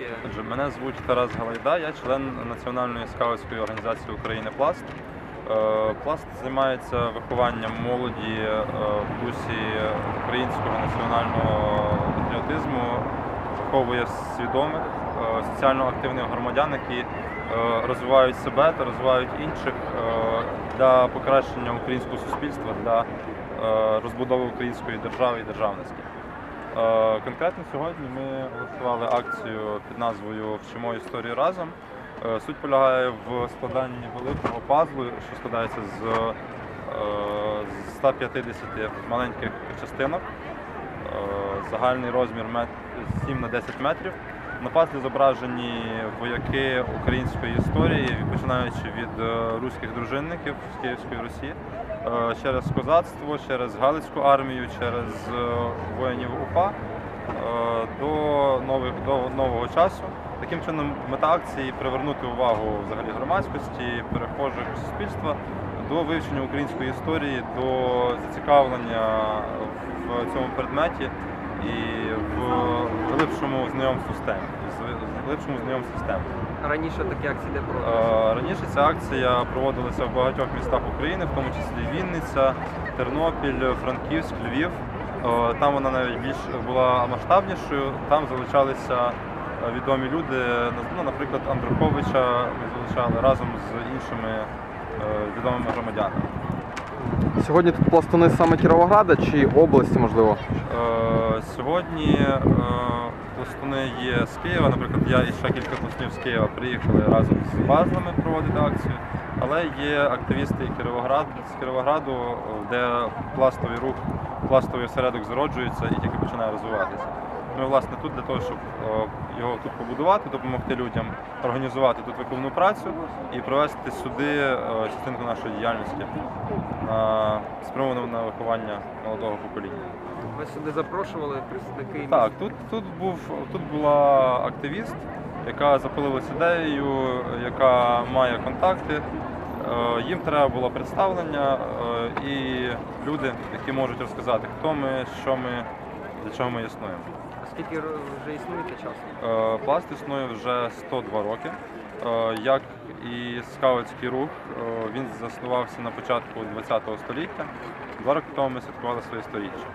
Отже, мене звуть Тарас Галайда, я член Національної скаутської організації України Пласт. Е, Пласт займається вихованням молоді е, в дусі українського національного патріотизму, виховує свідомих, е, соціально активних громадян, які розвивають себе та розвивають інших для покращення українського суспільства, для розбудови української держави і державності. Е, Конкретно сьогодні ми влаштували акцію під назвою Вчимо історію разом. Е, Суть полягає в складанні великого пазлу, що складається з е, 150 маленьких частинок. Е, Загальний розмір 7 на 10 метрів. На пазлі зображені вояки української історії, починаючи від е, руських дружинників з Київської Русі, е, через козацтво, через Галицьку армію, через е, воїнів УПА е, до, нових, до нового часу. Таким чином, мета акції привернути увагу взагалі громадськості, перехожих суспільства до вивчення української історії, до зацікавлення в цьому предметі і в глибшому знайомству з темою. з глибшому знайомстві з темою. раніше такі акції де проводилися? Е, Раніше ця акція проводилася в багатьох містах України, в тому числі Вінниця, Тернопіль, Франківськ, Львів. Е, Там вона навіть більш була масштабнішою. Там залучалися е, відомі люди. Ну, наприклад, Андруховича ми залучали разом з іншими відомими громадянами. Сьогодні тут пластуни саме Кіровограда чи області, можливо? Е, Сьогодні е, пластуни є з Києва. Наприклад, я і ще кілька пластунів з Києва приїхали разом з пазлами проводити акцію. Але є активісти Кіровоград, з Кіровограду, е, де пластовий рух, пластовий осередок зароджується і тільки починає розвиватися. Ми власне тут для того, щоб е, його тут побудувати, допомогти людям організувати тут виховну працю і провести сюди е, частинку нашої діяльності на спрямовану на виховання молодого покоління. Ви сюди запрошували представники Так, тут, тут був тут була активіст, яка запалилась ідеєю, яка має контакти. Е, Їм треба було представлення е, і люди, які можуть розказати, хто ми, що ми, для чого ми існуємо. Скільки вже існуєте часу? Е, Пласт існує вже 102 роки. Е, Як і скаутський рух, е, він заснувався на початку ХХ століття. Два роки тому ми святкували своє сторіччя.